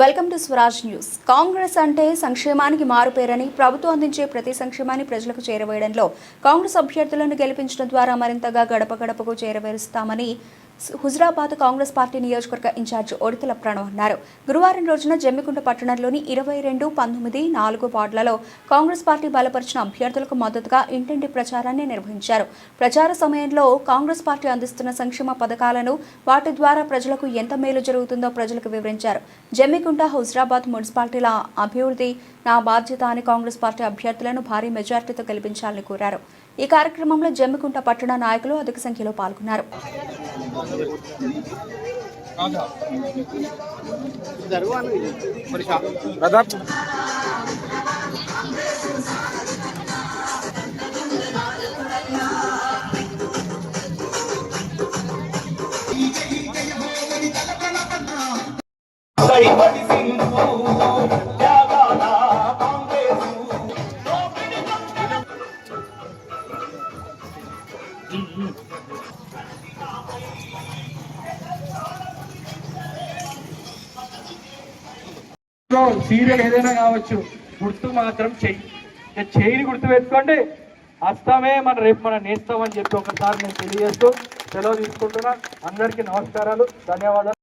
Welcome to Swaraj news. Congress అంటే సంక్షేమానికి మారుపేరని ప్రభుత్వం అందించే ప్రతి సంక్షేమాన్ని ప్రజలకు చేరవేయడంలో కాంగ్రెస్ అభ్యర్థులను గెలిపించడం ద్వారా మరింతగా గడప గడపకు చేరవేరుస్తామని హుజరాబాద్ కాంగ్రెస్ పార్టీ నియోజకవర్గ ఇన్ఛార్జ్ ఒడితల ప్రణవ్ అన్నారు గురువారం రోజున జమ్మికుంట పట్టణంలోని ఇరవై రెండు పంతొమ్మిది నాలుగు వార్డులలో కాంగ్రెస్ పార్టీ బలపరిచిన అభ్యర్థులకు మద్దతుగా ఇంటింటి ప్రచారాన్ని నిర్వహించారు. ప్రచార సమయంలో కాంగ్రెస్ పార్టీ అందిస్తున్న సంక్షేమ పథకాలను వాటి ద్వారా ప్రజలకు ఎంత మేలు జరుగుతుందో ప్రజలకు వివరించారు. జమ్మికుంట హుజరాబాద్ మున్సిపాలిటీల అభివృద్ధి నా బాధ్యత అని కాంగ్రెస్ పార్టీ అభ్యర్థులను భారీ మెజార్టీతో గెలిపించాలని కోరారు. ఈ కార్యక్రమంలో జమ్మికుంట పట్టణ నాయకులు అధిక సంఖ్యలో పాల్గొన్నారు. Radha Everybody's in the serial ఏదైనా కావచ్చు గుర్తు మాత్రం చెయ్యి. చేయిని గుర్తు పెట్టుకోండి హస్తమే మన రేపు మనం నేస్తామని చెప్పి ఒకసారి నేను తెలియజేస్తూ సెలవు తీసుకుంటున్నా. అందరికీ నమస్కారాలు ధన్యవాదాలు.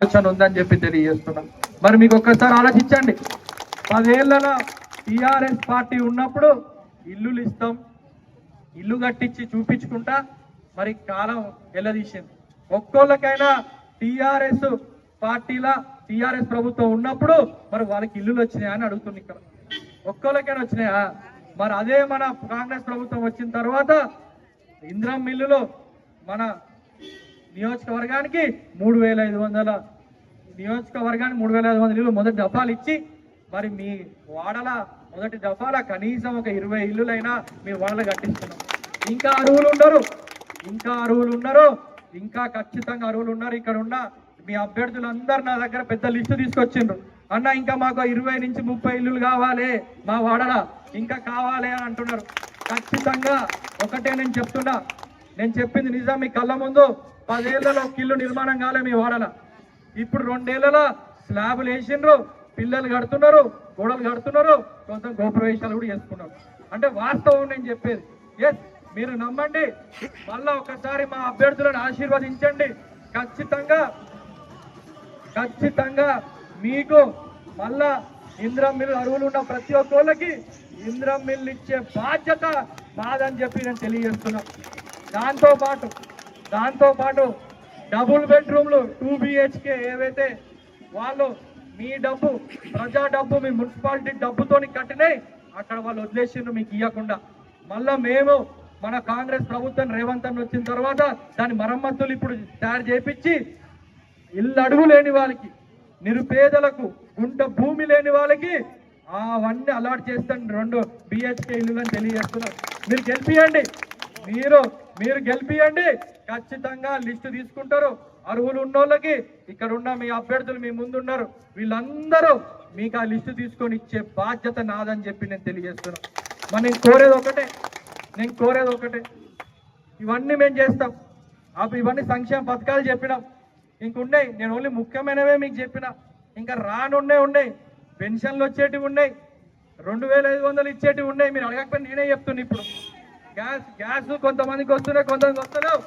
ఆలోచన ఉందని చెప్పి తెలియజేస్తున్నాం. మరి మీకు ఒక్కసారి ఆలోచించండి. పదేళ్ళలో టిఆర్ఎస్ పార్టీ ఉన్నప్పుడు ఇల్లులు ఇస్తాం ఇల్లు కట్టించి చూపించుకుంటా మరి కాలం ఎల్లదీసింది ఒక్కోళ్ళకైనా టిఆర్ఎస్ పార్టీల టిఆర్ఎస్ ప్రభుత్వం ఉన్నప్పుడు మరి వాళ్ళకి ఇల్లులు వచ్చినాయా అని అడుగుతుంది ఇక్కడ. ఒక్కళ్ళకైనా వచ్చినాయా? మరి అదే మన కాంగ్రెస్ ప్రభుత్వం వచ్చిన తర్వాత ఇంద్రం మిల్లులో మన నియోజకవర్గానికి మూడు వేల ఐదు వందల నియోజకవర్గానికి మూడు వేల ఐదు వందల ఇల్లు మొదటి దఫాలు ఇచ్చి మరి మీ వాడల మొదటి దఫాల కనీసం ఒక ఇరవై ఇల్లులైనా మీ వాడలు కట్టిస్తున్నాం. ఇంకా అరువులు ఉండరు. ఇంకా అరువులు ఉన్నారు ఇంకా ఖచ్చితంగా అరువులు ఉన్నారు. ఇక్కడ ఉన్న మీ అభ్యర్థులందరూ నా దగ్గర పెద్ద లిస్టు తీసుకొచ్చిండ్రు. అన్న ఇంకా మాకు ఇరవై నుంచి ముప్పై ఇల్లులు కావాలి మా వాడల ఇంకా కావాలి అని అంటున్నారు. ఖచ్చితంగా ఒకటే నేను చెప్తున్నా. నేను చెప్పింది నిజం మీ కళ్ళ ముందు పదేళ్ళలో ఒక ఇల్లు నిర్మాణం కాలే మీ వాడల. ఇప్పుడు రెండేళ్ళలో స్లాబులు వేసిండ్రు పిల్లలు కడుతున్నారు గోడలు కడుతున్నారు కొంచెం గోప్రవేశాలు కూడా చేసుకున్నారు. అంటే వాస్తవం నేను చెప్పేది. ఎస్ మీరు నమ్మండి. మళ్ళా ఒకసారి మా అభ్యర్థులను ఆశీర్వదించండి. ఖచ్చితంగా ఖచ్చితంగా మీకు మళ్ళా ఇంద్రం మిల్లు అరువులు ఉన్న ప్రతి ఒక్కళ్ళకి ఇంద్రం మిల్లు ఇచ్చే బాధ్యత మాదని చెప్పి నేను తెలియజేస్తున్నా. దాంతోపాటు దాంతోపాటు డబుల్ బెడ్రూమ్లు టూ బిహెచ్కే ఏవైతే వాళ్ళు మీ డబ్బు ప్రజా డబ్బు మీ మున్సిపాలిటీ డబ్బుతోని కట్టినాయి అక్కడ వాళ్ళు వదిలేసిండ్రు మీకు ఇవ్వకుండా మళ్ళా మేము మన కాంగ్రెస్ ప్రభుత్వం రేవంత్ అన్న వచ్చిన తర్వాత దాని మరమ్మతులు ఇప్పుడు తయారు చేపించి ఇల్లు అడుగు లేని వాళ్ళకి నిరుపేదలకు గుంట భూమి లేని వాళ్ళకి అవన్నీ అలాట్ చేస్తాను రెండు బిహెచ్కే ఇల్లు అని తెలియజేస్తున్నారు. మీరు గెలిపియండి. మీరు మీరు గెలిపియండి. ఖచ్చితంగా లిస్టు తీసుకుంటారు. అర్హులు ఉన్నోళ్ళకి ఇక్కడ ఉన్న మీ అభ్యర్థులు మీ ముందు ఉన్నారు వీళ్ళందరూ మీకు ఆ లిస్టు తీసుకొని ఇచ్చే బాధ్యత నాదని చెప్పి నేను తెలియజేస్తున్నాను మరి నేను కోరేది ఒకటే. నేను కోరేది ఒకటే. ఇవన్నీ మేము చేస్తాం. అప్పుడు ఇవన్నీ సంక్షేమ పథకాలు చెప్పినాం. ఇంకున్నాయి నేను ఓన్లీ ముఖ్యమైనవే మీకు చెప్పిన. ఇంకా రానున్నాయి ఉన్నాయి. పెన్షన్లు వచ్చేటివి ఉన్నాయి. రెండు వేల ఐదు వందలు ఇచ్చేటివి ఉన్నాయి. మీరు అడగకపోతే నేనే చెప్తున్నా ఇప్పుడు. గ్యాస్ గ్యాస్ కొంతమందికి వస్తున్నాయి కొంతమందికి వస్తలేవు.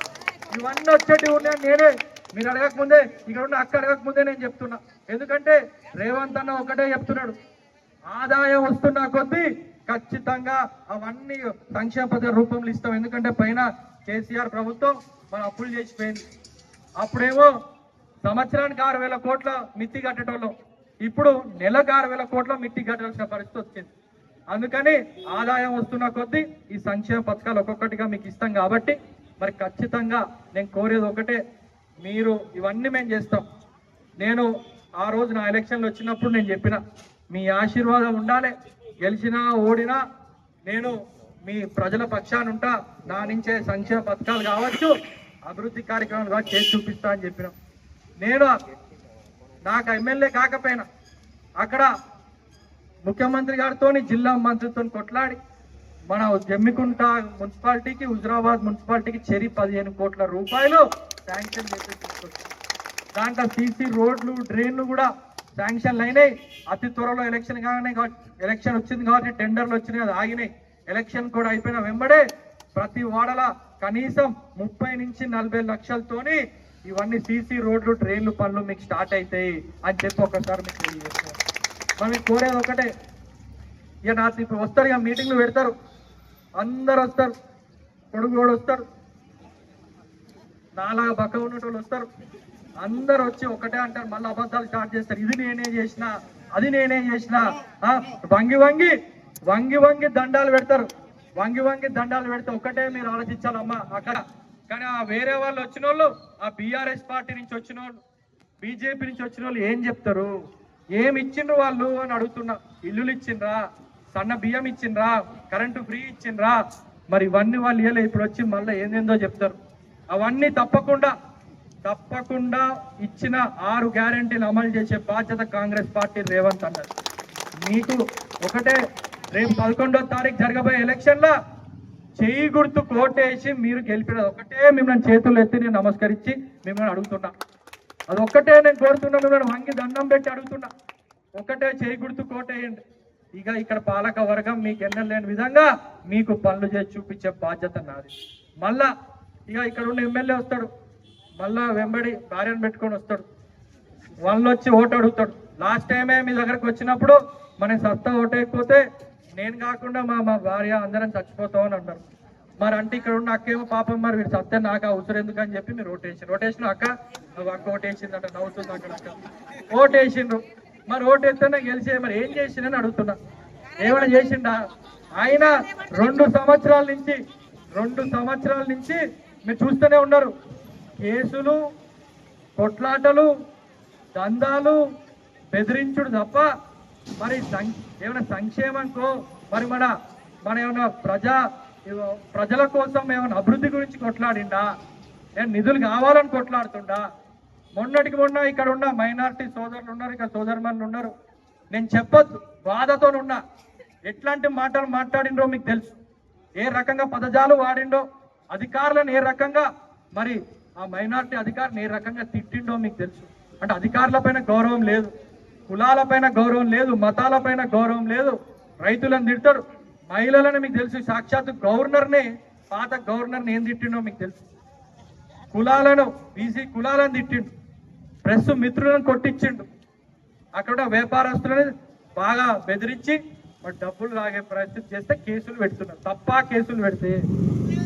ఇవన్నీ వచ్చేటివి ఉన్నాయి నేనే మీరు అడగకముందే ఇక్కడ ఉన్న అక్క అడగకముందే నేను చెప్తున్నా. ఎందుకంటే రేవంత్ అన్న ఒకటే చెప్తున్నాడు. ఆదాయం వస్తున్న కొద్దీ ఖచ్చితంగా అవన్నీ సంక్షేమ పథక రూపంలో ఇస్తాం. ఎందుకంటే పైన కేసీఆర్ ప్రభుత్వం మన అప్పులు చేసిపోయింది. అప్పుడేమో సంవత్సరానికి ఆరు వేల కోట్ల మిత్తి కట్టడంలో ఇప్పుడు నెలకు ఆరు వేల కోట్ల మిత్తి కట్టాల్సిన పరిస్థితి వచ్చింది. అందుకని ఆదాయం వస్తున్న కొద్దీ ఈ సంక్షేమ పథకాలు ఒక్కొక్కటిగా మీకు ఇస్తాం కాబట్టి మరి ఖచ్చితంగా నేను కోరేది ఒకటే మీరు ఇవన్నీ మేము చేస్తాం. నేను ఆ రోజు నా ఎలక్షన్లు వచ్చినప్పుడు నేను చెప్పిన మీ ఆశీర్వాదం ఉండాలి గెలిచినా ఓడినా నేను మీ ప్రజల పక్షాన ఉంటా నా నుంచే సంక్షేమ పథకాలు కావచ్చు అభివృద్ధి కార్యక్రమాలు కావచ్చు చేసి చూపిస్తా అని చెప్పిన. నేను నాకు ఎమ్మెల్యే కాకపోయినా అక్కడ ముఖ్యమంత్రి గారితో జిల్లా మంత్రితో కొట్లాడి మన జమ్మికుంట మున్సిపాలిటీకి హుజరాబాద్ మున్సిపాలిటీకి చెరి పదిహేను కోట్ల రూపాయలు శాంక్షన్ చేసి తీసుకొచ్చాం. దాంట్లో సీసీ రోడ్లు డ్రైన్లు కూడా శాంక్షన్లు అయినాయి. అతి త్వరలో ఎలక్షన్ కాగానే కాబట్టి ఎలక్షన్ వచ్చింది కాబట్టి టెండర్లు వచ్చినాయి అది ఆగినాయి. ఎలక్షన్ కూడా అయిపోయిన వెంబడే ప్రతి వాడల కనీసం ముప్పై నుంచి నలభై లక్షలతోని ఇవన్నీ సీసీ రోడ్లు ట్రైన్లు పనులు మీకు స్టార్ట్ అవుతాయి అని చెప్పి ఒకసారి మీకు తెలియజేస్తాను. మనం కోరేది ఒకటే ఇక నా ఇప్పుడు వస్తారు ఇక మీటింగ్లు పెడతారు. అందరు వస్తారు. కొడుకు కూడా వస్తారు. నాలాగా బక్క వాళ్ళు వస్తారు. అందరు వచ్చి ఒకటే అంటారు మళ్ళీ అబద్ధాలు స్టార్ట్ చేస్తారు. ఇది నేనే చేసిన అది నేనే చేసిన. వంగి వంగి వంగి వంగి దండాలు పెడతారు. వంగి వంగి దండాలు పెడితే ఒకటే మీరు ఆలోచించాలమ్మా అక్కడ. కానీ ఆ వేరే వాళ్ళు వచ్చిన వాళ్ళు ఆ బీఆర్ఎస్ పార్టీ నుంచి వచ్చిన వాళ్ళు బీజేపీ నుంచి వచ్చిన వాళ్ళు ఏం చెప్తారు? ఏమి ఇచ్చిండ్రు వాళ్ళు అని అడుగుతున్నా. ఇల్లులు ఇచ్చిండ్రా సన్న బియ్యం ఇచ్చిండ్రా కరెంటు ఫ్రీ ఇచ్చిండ్రా. మరి ఇవన్నీ వాళ్ళు ఇవ్వలే ఇప్పుడు వచ్చి మళ్ళీ ఏందేందో చెప్తారు. అవన్నీ తప్పకుండా తప్పకుండా ఇచ్చిన ఆరు గ్యారెంటీలు అమలు చేసే బాధ్యత కాంగ్రెస్ పార్టీ రేవంత్ అన్నారు మీకు ఒకటే రేపు పదకొండో తారీఖు జరగబోయే ఎలక్షన్లో చెయ్యి గుర్తు కోటేసి మీరు గెలిపినది ఒకటే మిమ్మల్ని చేతులు ఎత్తి నేను నమస్కరించి మిమ్మల్ని అడుగుతున్నా. అది ఒక్కటే నేను కోరుతున్నా మిమ్మల్ని వంగి దండం పెట్టి అడుగుతున్నా. ఒకటే చేయి గుర్తు కోటేయండి. ఇక ఇక్కడ పాలక వర్గం మీకు ఎన్నలేని విధంగా మీకు పనులు చేసి చూపించే బాధ్యత నాది. మళ్ళా ఇక ఇక్కడ ఉన్న ఎమ్మెల్యే వస్తాడు. మళ్ళా వెంబడి భార్యను పెట్టుకొని వస్తాడు. వాళ్ళు వచ్చి ఓటు అడుగుతాడు. లాస్ట్ టైమే మీ దగ్గరకు వచ్చినప్పుడు మన సత్తా ఓటైపోతే నేను కాకుండా మా మా భార్య అందరం చచ్చిపోతాం అని అంటారు. మరి అంటే ఇక్కడ ఉన్న అక్కేమో పాపం మరి వీడు సత్తే నాకు ఉసురు ఎందుకు అని చెప్పి మీరు ఓటేసి ఓటేసిన అక్క? నువ్వు అక్క ఓటేసిందంట నవ్వుతుంది అక్కడ అక్క. ఓటేసిండ్రు. మరి ఓటేస్తేనే గెలిచే మరి ఏం చేసిందని అడుగుతున్నా. ఏమైనా చేసిండా? ఆయన రెండు సంవత్సరాల నుంచి రెండు సంవత్సరాల నుంచి మీరు చూస్తూనే ఉన్నారు. కేసులు కొట్లాటలు దందాలు బెదిరించుడు తప్ప మరి సం- ఏమైనా సంక్షేమంకో మరి మన మన ఏమైనా ప్రజా ప్రజల కోసం ఏమైనా అభివృద్ధి గురించి కొట్లాడిండా? నేను నిధులు కావాలని కొట్లాడుతుండా? మొన్నటికి మొన్న ఇక్కడ ఉన్న మైనార్టీ సోదరులు ఉన్నారు ఇక్కడ సోదరుమన్లు ఉన్నారు. నేను చెప్పొద్దు బాధతో ఉన్నా. ఎట్లాంటి మాటలు మాట్లాడిండ్రో మీకు తెలుసు. ఏ రకంగా పదజాలు వాడిండో అధికారులను ఏ రకంగా మరి ఆ మైనారిటీ అధికారిని ఏ రకంగా తిట్టిండో మీకు తెలుసు. అంటే అధికారుల గౌరవం లేదు. కులాలపైన గౌరవం లేదు మతాలపైన గౌరవం లేదు. రైతులను తిడతాడు మహిళలను మీకు తెలుసు సాక్షాత్ గవర్నర్నే పాత గవర్నర్ని ఏం తిట్టిండో మీకు తెలుసు. కులాలను బీసీ కులాలను తిట్టిండు. ప్రెస్ మిత్రులను కొట్టించిండు. అక్కడ వ్యాపారస్తులని బాగా బెదిరించి మరి డబ్బులు లాగే ప్రయత్నం చేస్తే కేసులు పెడుతున్నారు. తప్ప కేసులు పెడితే?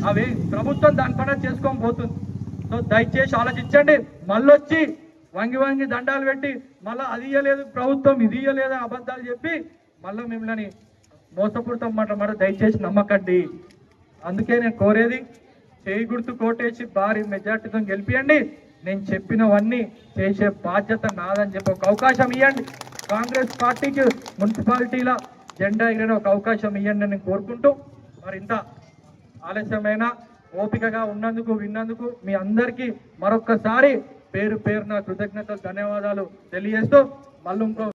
అవి ప్రభుత్వం దానిపైన చేసుకొని పోతుంది. సో దయచేసి ఆలోచించండి. మళ్ళొచ్చి వంగి వంగి దండాలు పెట్టి మళ్ళీ అది ఇయ్యలేదు ప్రభుత్వం ఇది ఇయ్యలేదు అబద్ధాలు చెప్పి మళ్ళీ మిమ్మల్ని మోసపూరితం మాట మాట దయచేసి నమ్మకండి. అందుకే నేను కోరేది చేయి గుర్తు కోటేసి భారీ మెజార్టీతో గెలిపియండి. నేను చెప్పినవన్నీ చేసే బాధ్యత నాదని చెప్పి ఒక అవకాశం ఇవ్వండి కాంగ్రెస్ పార్టీకి మున్సిపాలిటీల జెండా ఎగిరిన ఒక అవకాశం ఇవ్వండి నేను కోరుకుంటూ మరి ఇంత ఆలస్యమైన ఓపికగా ఉన్నందుకు విన్నందుకు మీ అందరికీ మరొక్కసారి పేరు పేరున కృతజ్ఞతలు ధన్యవాదాలు తెలియజేస్తూ మళ్ళీ ఇంకో